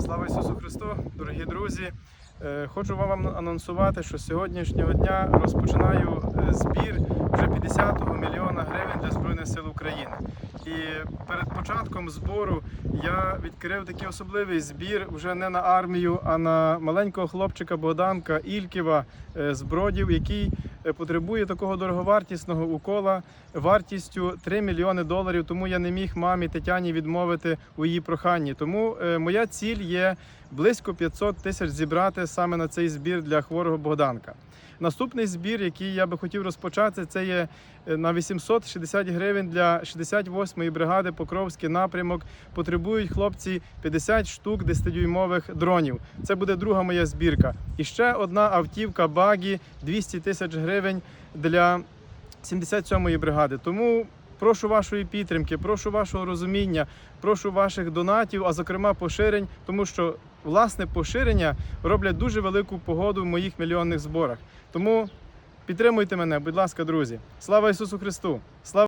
Слава Ісусу Христу, дорогі друзі! Е, Хочу вам анонсувати, що з сьогоднішнього дня розпочинаю е, збір вже 50-го мільйона гривень для Збройних сил України. І перед початком збору я відкрив такий особливий збір вже не на армію, а на маленького хлопчика Богданка Ільківа е, з Бродів, який потребує такого дороговартісного укола вартістю 3 мільйони доларів. Тому я не міг мамі Тетяні відмовити у її проханні. Тому е, моя ціль є близько 500 тисяч зібрати саме на цей збір для хворого Богданка. Наступний збір, який я би хотів розпочати, це є е, на 860 гривень для 68-ї бригади Покровський напрямок. Потребують хлопці 50 штук 10-дюймових дронів. Це буде друга моя збірка. І ще одна автівка Багі 200 тисяч гривень для 77-ї бригади. Тому прошу вашої підтримки, прошу вашого розуміння, прошу ваших донатів, а зокрема поширень, тому що власне поширення роблять дуже велику погоду в моїх мільйонних зборах. Тому підтримуйте мене, будь ласка, друзі. Слава Ісусу Христу! Слава